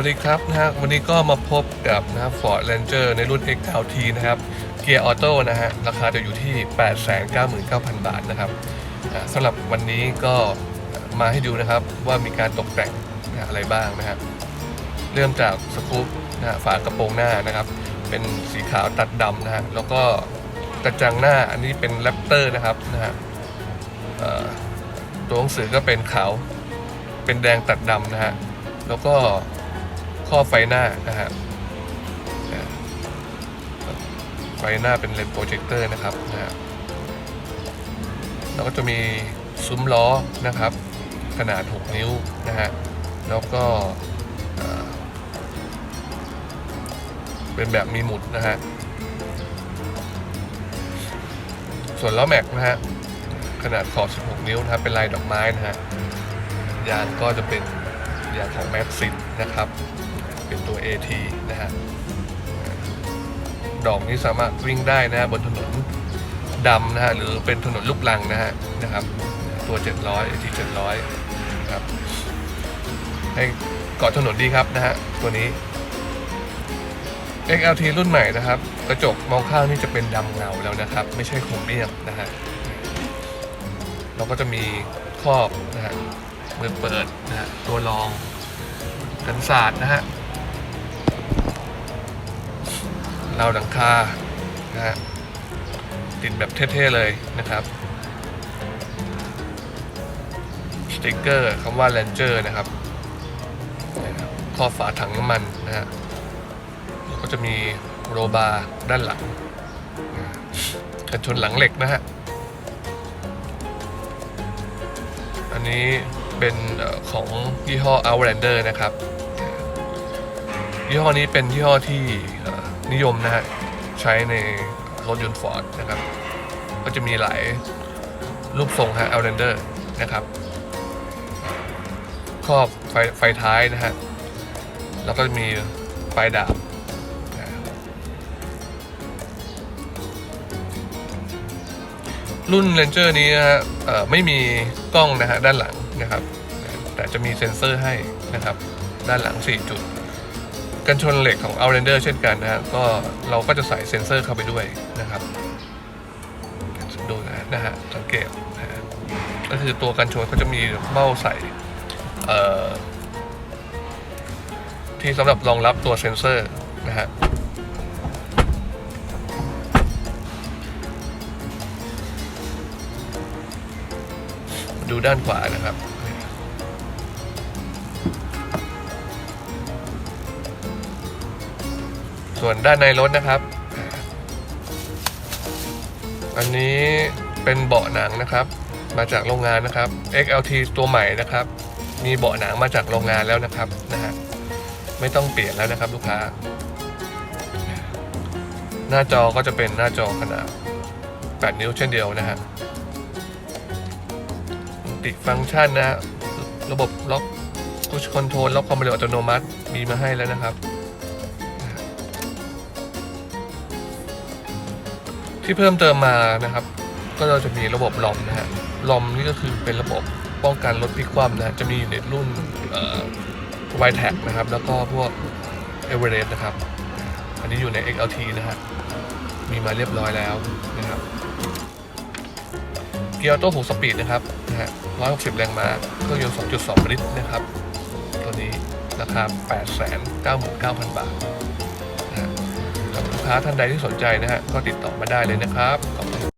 วัสดีครับนะฮะวันนี้ก็มาพบกับนะครับ Ford Ranger ในรุ่น XLT นะครับเกียร์ออโต้นะฮะราคาจะอยู่ที่ 899,000 บาทนะครับสำหรับวันนี้ก็มาให้ดูนะครับว่ามีการตกแต่งอะไรบ้างนะครับเริ่มจากสกู๊ปนะฮะฝากระโปรงหน้านะครับ เป็นสีขาวตัดดำนะฮะแล้วก็กระจังหน้าอันนี้เป็นแรปเตอร์นะครับนะฮะตัวหนังสือก็เป็นขาวเป็นแดงตัดดำนะฮะแล้วก็ ข้อไฟหน้านะฮะไฟหน้าเป็นเลนส์โปรเจคเตอร์นะครับนะฮะแล้วก็จะมีซุ้มล้อนะครับ ขนาด 6 นิ้วนะฮะแล้วก็เอ่อเป็นแบบมีหมุดนะฮะส่วนล้อแม็กนะฮะขนาดขอบ 16 นิ้วนะครับเป็นลายดอกไม้นะฮะยางก็จะเป็นยางของแม็กซินนะครับ เป็นตัว AT นะฮะดอกนี้สามารถวิ่งได้นะฮะบนถนนดำนะฮะหรือเป็นถนนลูกลังนะฮะนะครับ ตัว 700 AT 700นะครับให้เกาะถนนดีครับนะฮะตัวนี้ XLT รุ่นใหม่นะครับ กระจกมองข้างนี่จะเป็นดำเงาแล้วนะครับ ไม่ใช่โครเมียมนะฮะเราก็จะมีครอบนะฮะมือเปิดนะฮะตัวรองกันศาสตร์นะฮะ ราวหลังคานะฮะติดแบบเท่ๆเลยนะครับสติกเกอร์คำว่า Ranger นะครับนะครับครอฝาถังน้ำมันนะฮะก็จะมีโรบาร์ด้านหลังกันชนหลังเหล็กนะฮะ อันนี้เป็นของยี่ห้อ Outlander นะครับ ยี่ห้อนี้เป็นยี่ห้อที่เนิยมนะฮะใช้ในรถยนต์ Ford นะครับ ก็จะมีหลายรูปทรงฮะ Outlander นะครับครอบไฟไฟท้ายนะฮะแล้วก็มีไฟดาบรุ่น Ranger นี้นะฮะไม่มีกล้องนะฮะด้านหลังนะครับ แต่จะมีเซ็นเซอร์ให้นะครับ ด้านหลัง 4 จุด กันชนเหล็กของ Outlander เช่นกันนะฮะก็เราก็จะใส่เซ็นเซอร์เข้าไปด้วยนะครับ ดูนะนะฮะสังเกตนะฮะก็คือตัวกันชนเขาจะมีเบ้าใส่เอ่อที่สำหรับรองรับตัวเซ็นเซอร์นะฮะดูด้านขวานะครับ ส่วนด้านในรถนะครับ อันนี้เป็นเบาะหนังนะครับ มาจากโรงงานนะครับ XLT ตัวใหม่นะครับ มีเบาะหนังมาจากโรงงานแล้วนะครับนะฮะไม่ต้องเปลี่ยนแล้วนะครับลูกค้า หน้าจอก็จะเป็นหน้าจอขนาด 8 นิ้วเช่นเดียวนะฮะติฟังก์ชันนะ ระบบล็อกพุชคอนโทรลล็อกความเร็วอัตโนมัติมีมาให้แล้วนะครับ ที่เพิ่มเติมมานะครับ ก็เราจะมีระบบลอมนะฮะลอมนี่ก็คือเป็นระบบป้องกันรถพลิกคว่ำนะจะมีอยู่ในรุ่นไวแท็กนะครับ แล้วก็พวกเอเวอเรสต์นะครับ อันนี้อยู่ใน XLT นะฮะมีมาเรียบร้อยแล้วนะครับเกียร์ออโต้6สปีดนะครับนะฮะ160แรงม้าเครื่องยนต์2.2ลิตรนะครับ ตัวนี้ราคา899,000บาทนะฮะสำหรันบลูก ค้าท่านใดที่สนใจนะฮะก็ติดต่อมาได้เลยนะครับขอบคุณ